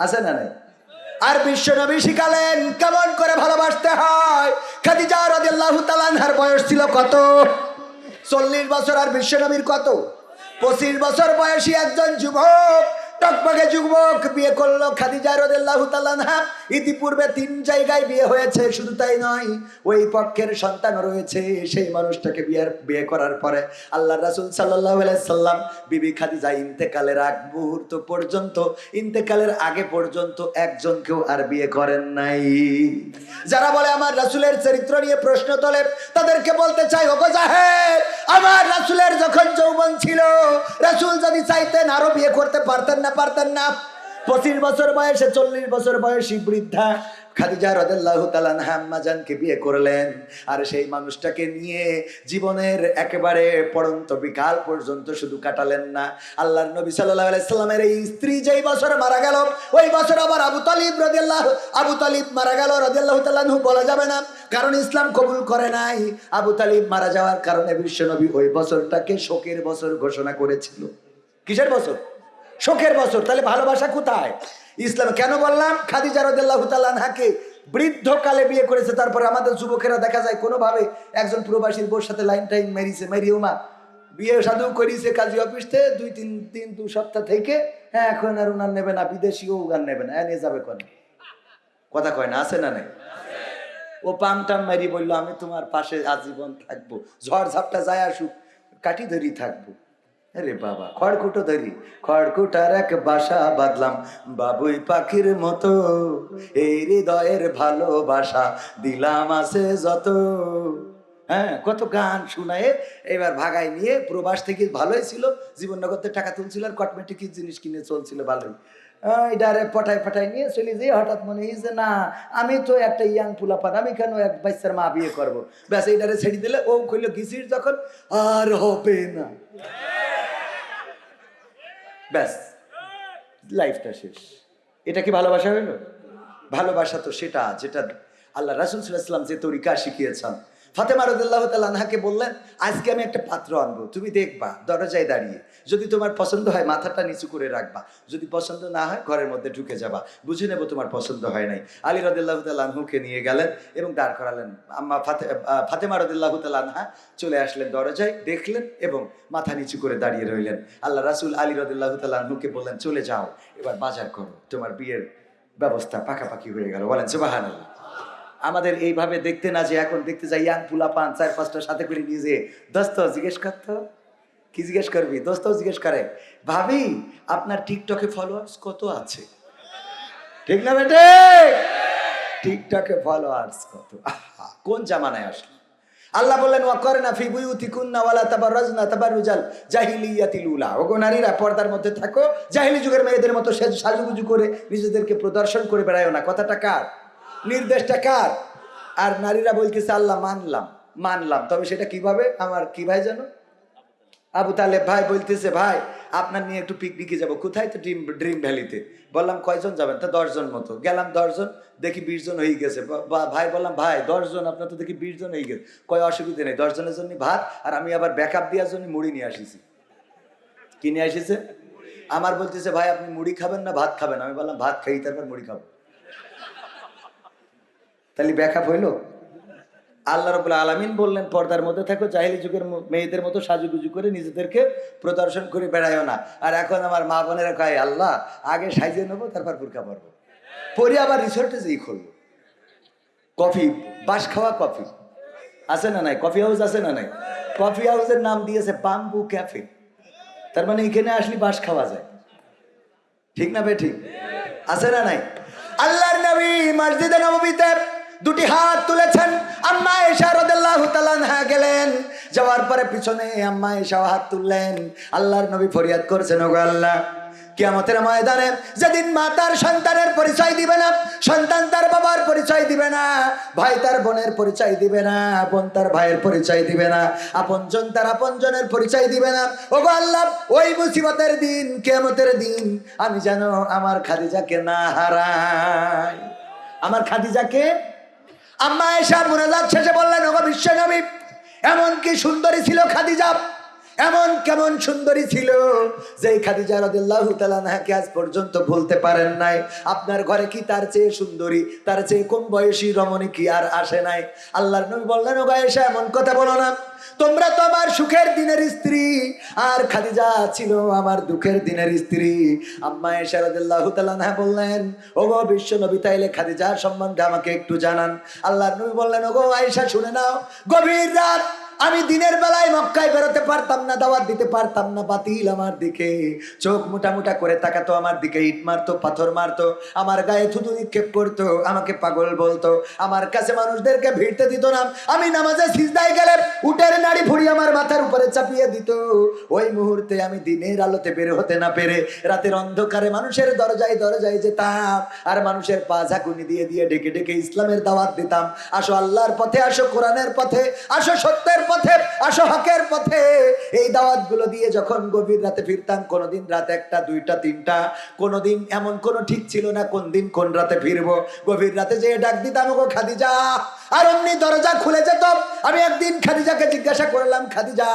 আছে না নাই? আর বিশ্ব নবী শিখালেন, কেমন করে ভালোবাসতে হয়? খাদিজা রাদিয়াল্লাহু তাআলার বয়স ছিল কত? চল্লিশ বছর আর বিশ্ব নবীর কত? পঁচিশ বছর বয়সী একজন যুবক টকপকে যুবক বিয়ে করল খাদিজা রাদিয়াল্লাহু তাআলা ইতিপূর্বে তিন জায়গায় বিয়ে হয়েছে, শুধু তাই নয়, ওই পক্ষের সন্তান রয়েছে, সেই মানুষটাকে বিয়ের, বিয়ে করার পরে আল্লাহ রাসূল আলাইহি সাল্লাম, বিবি খাদিজা ইন্তেকালের আগ মুহূর্ত পর্যন্ত, ইন্তেকালের আগে পর্যন্ত একজনকেও আর বিয়ে করেন নাই। যারা বলে আমার রাসুলের চরিত্র নিয়ে প্রশ্ন তোলে, তাদেরকে বলতে চাই, ওগো জাহেদ, আমার রাসুলের যখন যৌবন ছিল, রাসূল যদি চাইতেন আরও বিয়ে করতে পারতেন না পারতেন না। পঁচিশ বছর বয়সে, চল্লিশ বছর বয়সী বৃদ্ধা খাদিজা রদেল্লাহ তালানহাম্মাজানকে বিয়ে করলেন। আর সেই মানুষটাকে নিয়ে জীবনের একেবারে পড়ন্ত বিকাল পর্যন্ত শুধু কাটালেন না। আল্লাহর নবী সাল্লাহ আলাইসাল্লামের এই স্ত্রী যেই বছর মারা গেল, ওই বছর আবার আবু তালিব রদিয়াল্লাহ, আবু তালিব মারা গেল রদিয়াল্লাহ তালানহু বলা যাবে না। কারণ ইসলাম কবুল করে নাই। আবু তালিব মারা যাওয়ার কারণে বিশ্বনবী ওই বছরটাকে শোকের বছর ঘোষণা করেছিল। কিসের বছর? শোকের বছর, তাহলে ভালোবাসা কোথায়? ইসলাম, কেন বললাম? খাদিজা রদাল্লাহ তালানহাকে বৃদ্ধকালে বিয়ে করেছে, তারপরে আমাদের যুবকেরা দেখা যায় কোনোভাবে একজন প্রবাসীর বোর সাথে লাইন টাইম মেরিছে, মেরিও মা। বিয়ে সাধু করিছে কাজী অফিস থেকে দুই, তিন তিন, দু সপ্তাহ থেকে। হ্যাঁ এখন আর উনার নেবে না, বিদেশিও উগান নেবে না হ্যাঁ নিয়ে যাবে কোন? কথা কয় না, আছে না নাই? ও পাম টাম মারি বলল, আমি তোমার পাশে আজীবন থাকব ঝড় ঝাপটা যায় আসুক কাটি ধরি থাকব। আরে বাবা, খড়কুটো ধরি। খড়কুটার এক বাসা বাঁধলাম। বাবুই পাখির মতো, এই হৃদয়ের ভালোবাসা দিলাম আছে যত। হ্যাঁ কত গান শুনায় এবার ভাগাই নিয়ে প্রবাস থেকে ভালোই ছিল। জীবননগরতে টাকা তুলছিল আর কসমেটিক জিনিস কিনে চলছিল ভালোই। এটারে পটায় পটায় নিয়ে চলে যেয়ে হঠাৎ মনে হয়েছে, না, আমি তো একটা ইয়াং পুলাপান, আমি কেন এক বাচ্চার মা বিয়ে করব? ব্যাস এইটারে ছেড়ে দিলে ও কইলো গিসির যখন আর হবে না। ব্যাস লাইফটা শেষ। এটা কি ভালোবাসা হইল? ভালোবাসা তো সেটা, যেটা আল্লাহ রাসুল সাল্লাম যে তরিকা শিখিয়েছেন ফাতেমা রদুল্লাহ তালাহাকে বললেন, আজকে আমি একটা পাত্র আনব, তুমি দেখবা, দরজায় দাঁড়িয়ে। যদি তোমার পছন্দ হয়, মাথাটা নিচু করে রাখবা। যদি পছন্দ না হয়, ঘরের মধ্যে ঢুকে যাবা। বুঝে নেব তোমার পছন্দ হয় নাই। আলী রদুল্লাহ তালাহুকে নিয়ে গেলেন এবং দাঁড় করালেন। আম্মা ফাতে ফাতেমা রদুল্লাহ তালাহা চলে আসলেন দরজায়, দেখলেন এবং মাথা নিচু করে দাঁড়িয়ে রইলেন। আল্লাহ রাসুল আলী রদুল্লাহ তালাহুকে বললেন, চলে যাও, এবার বাজার করো। তোমার বিয়ের ব্যবস্থা পাকাপাকি হয়ে গেল। বলেন সুবাহান আমাদের এইভাবে দেখতে না যে এখন দেখতে যাই ইয়াং পুলা পান চার পাঁচটা সাথে করে নিয়ে যে দোস্ত, জিজ্ঞেস করতো কি জিজ্ঞেস করবি? দোস্ত, জিজ্ঞেস করে। ভাবি, আপনার টিকটকে ফলোয়ার্স কত আছে? ঠিক না বেটে? টিকটকে ফলোয়ার্স কত? কোন জামানায় আসলো? আল্লাহ বললেন ওয়াকরনা ফি বুয়ুতিকুন্না ওয়ালা তাবাররাজনা তাবাররুজাল জাহিলিয়াতিল উলা। ওগো নারীরা, পর্দার মধ্যে থাকো। জাহিলি যুগের মেয়েদের মতো সেজ, সাজুগুজু করে নিজেদেরকে প্রদর্শন করে বেড়ায়ও না। কথাটা কার? নির্দেশটা কার? আর নারীরা বলতেছে, আল্লাহ মানলাম। মানলাম। তবে সেটা কীভাবে? আমার কি ভাই জানো? আবু তালেব ভাই বলতেছে, ভাই, আপনার নিয়ে একটু পিকনিকে যাব। কোথায় তো ড্রিম ড্রিম ভ্যালিতে বললাম, কয়জন যাবেন? তা দশজন মতো। গেলাম দশজন, দেখি বিশ জন হয়ে গেছে। ভাই বললাম, ভাই, দশজন, আপনার তো দেখি বিশ জন হয়ে গেছে। কয় অসুবিধা নেই, দশজনের জন্য ভাত, আর আমি আবার ব্যাক আপ দেওয়ার জন্য মুড়ি নিয়ে আসিছি। কি নিয়ে আসিছে? আমার বলতেছে, ভাই, আপনি মুড়ি খাবেন না, ভাত খাবেন আমি বললাম, ভাত খাই, তারপর মুড়ি খাব। তাহলে ব্যাখ্যা হইল? আল্লাহ রবুল্লা আলমিন বললেন, পর্দার মধ্যে থাকো, জাহিলি যুগের মেয়েদের মতো সাজুগুজু করে নিজেদেরকে প্রদর্শন করে বেড়াইও না। আর এখন আমার মা বোনেরা কয়, আল্লাহ, আগে সাইজে নেব, তারপর বুরকা পরবো। পরে আবার রিসোর্টে যেই খুলবো কফি বাস খাওয়া কফি। আছে না নাই? কফি হাউস আছে না নাই? কফি হাউসের নাম দিয়েছে বাম্বু ক্যাফে। তার মানে এখানে আসলে বাস খাওয়া যায়। ঠিক না বে ঠিক? আছে না নাই? আল্লাহর নবী মসজিদে নববীতে দুটি হাত তুলেছেন। আম্মা রাদিয়াল্লাহু তাআলা আনহা গেলেন। যাওয়ার পরে পিছনে আম্মা এশাও হাত তুললেন। আল্লাহর নবী ফরিয়াদ করেছেন, ওগো আল্লাহ। কিয়ামতের ময়দানে যেদিন মা তার সন্তানের পরিচয় দিবে না, সন্তান তার বাবার পরিচয় দিবে না, ভাই তার বোনের পরিচয় দিবে না, বোন তার ভাইয়ের পরিচয় দিবে না, আপনজন তার আপনজনের পরিচয় দিবে না। ওগো আল্লাহ, ওই মুসিবতের দিন, কিয়ামতের দিন আমি যেন আমার খাদিজাকে না হারাই। আমার খাদিজাকে আম্মা মনে যাচ্ছে শেষে বললেন ওগো বিশ্বনবী এমন কি সুন্দরী ছিল খাদিজা? এমন কেমন সুন্দরী ছিল যে খাদিজা রাদিয়াল্লাহু তাআলা আনহাকে আজ পর্যন্ত ভুলতে পারেন নাই। আপনার ঘরে কি তার চেয়ে সুন্দরী? তার চেয়ে কম বয়সী রমণী কি আর আসে নাই? আল্লাহর নবী বললেন ও গায়েশা এমন কথা বলো না। তোমরা তো আমার সুখের দিনের স্ত্রী। আর খাদিজা ছিল আমার দুঃখের দিনের স্ত্রী। আম্মা তাআলা আনহা বললেন ও গো বিশ্ব নবী, তাইলে খাদিজার সম্বন্ধে আমাকে একটু জানান। আল্লাহর নবী বললেন ও গো আয়েশা, শুনে নাও। গভীর রাত আমি দিনের বেলায় মক্কায় বেরোতে পারতাম না, দাওয়াত দিতে পারতাম না, বাতিল আমার দিকে। চোখ মোটা মোটা করে তাকাতো আমার দিকে, ইট মারতো, পাথর মারতো, আমার গায়ে থুতু নিক্ষেপ করতো, আমাকে পাগল বলতো। আমার কাছে মানুষদেরকে ভিড়তে দিত না, আমি নামাজে সিজদায় গেলে উটের নাড়ি ফুড়ি আমার মাথার উপরে চাপিয়ে দিত। ওই মুহূর্তে আমি দিনের আলোতে বের হতে না পেরে রাতের অন্ধকারে মানুষের দরজায় দরজায় যেতাম, আর মানুষের পা ঝাঁকুনি দিয়ে দিয়ে ডেকে ডেকে ইসলামের দাওয়াত দিতাম। আসো আল্লাহর পথে, আসো কোরআনের পথে, আসো সত্যের পথে, আসো হকের পথে। এই দাওয়াতগুলো দিয়ে যখন গভীর রাতে ফিরতাম, কোনোদিন রাত একটা, দুইটা, তিনটা, কোনোদিন এমন কোনো ঠিক ছিল না কোন দিন কোন রাতে ফিরবো। গভীর রাতে যেয়ে ডাক দিতাম গো খাদিজা! আর অমনি দরজা খুলে যেত। আমি একদিন খাদিজাকে জিজ্ঞাসা করলাম, খাদিজা,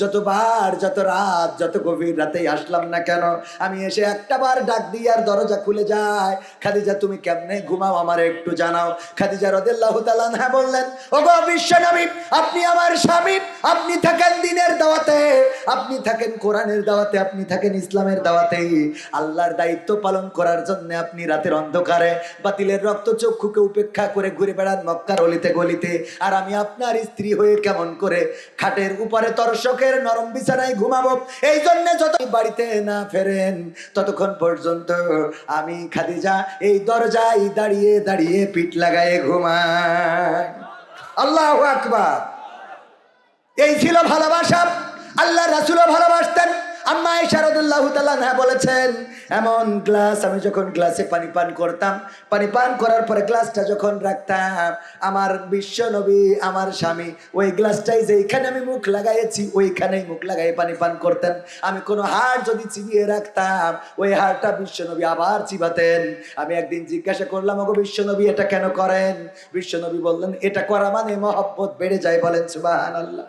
যতবার, যত রাত, যত গভীর রাতেই আসলাম না কেন? আমি এসে একটা বার ডাক দিই, আর দরজা খুলে যায়। খাদিজা, তুমি কেমনে ঘুমাও আমার একটু জানাও। খাদিজা রদেল্লাহ হ্যাঁ বললেন ও গো বিশ্বনবী, আপনি আমার স্বামী আপনি থাকেন দিনের দাওয়াতে, আপনি থাকেন কোরআনের দাওয়াতে, আপনি থাকেন ইসলামের দাওয়াতে। আল্লাহর দায়িত্ব পালন করার জন্য আপনি রাতের অন্ধকারে বাতিলের রক্ত চক্ষুকে উপেক্ষা করে ঘুরে বেড়ান মক্কার অলিতে গলিতে। আর আমি আপনার স্ত্রী হয়ে কেমন করে খাটের উপরে তর্শকের নরম বিছানায় ঘুমাবো? এই জন্য যত বাড়িতে না ফেরেন, ততক্ষণ পর্যন্ত আমি খাদিজা এই দরজায় দাঁড়িয়ে দাঁড়িয়ে পিঠ লাগায়ে ঘুমায় আল্লাহ আকবার। এই ছিল ভালোবাসা। আল্লাহ রাসুলও ভালোবাসতেন। আম্মা ইশারদুল্লাহ হ্যাঁ বলেছেন, এমন গ্লাস আমি যখন গ্লাসে পানি পান করতাম, পানি পান করার পরে গ্লাসটা যখন রাখতাম, আমার বিশ্ব নবী, আমার স্বামী, ওই গ্লাসটাই যেইখানে আমি মুখ লাগাইছি, ওইখানেই মুখ লাগাই পানি পান করতেন। আমি কোনো হাড় যদি চিবিয়ে রাখতাম, ওই হাড়টা বিশ্ব নবী আবার চিবাতেন। আমি একদিন জিজ্ঞাসা করলাম, ওগো বিশ্ব নবী, এটা কেন করেন? বিশ্ব নবী বললেন, এটা করা মানে মহব্বত বেড়ে যায় বলেন সুবাহান আল্লাহ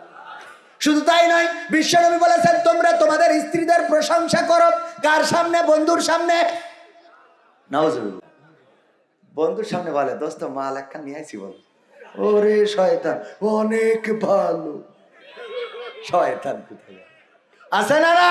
শুধু তাই নয়, বিশ্বনবী বলেছেন, তোমরা তোমাদের স্ত্রীদের প্রশংসা করো। কার সামনে? বন্ধুর সামনে? বন্ধুর সামনে বলে, দোস্ত, মাল লেখা নিয়ে আইছি বল। ওরে শয়তান, অনেক ভালো। শয়তান কোথায়? আছে না না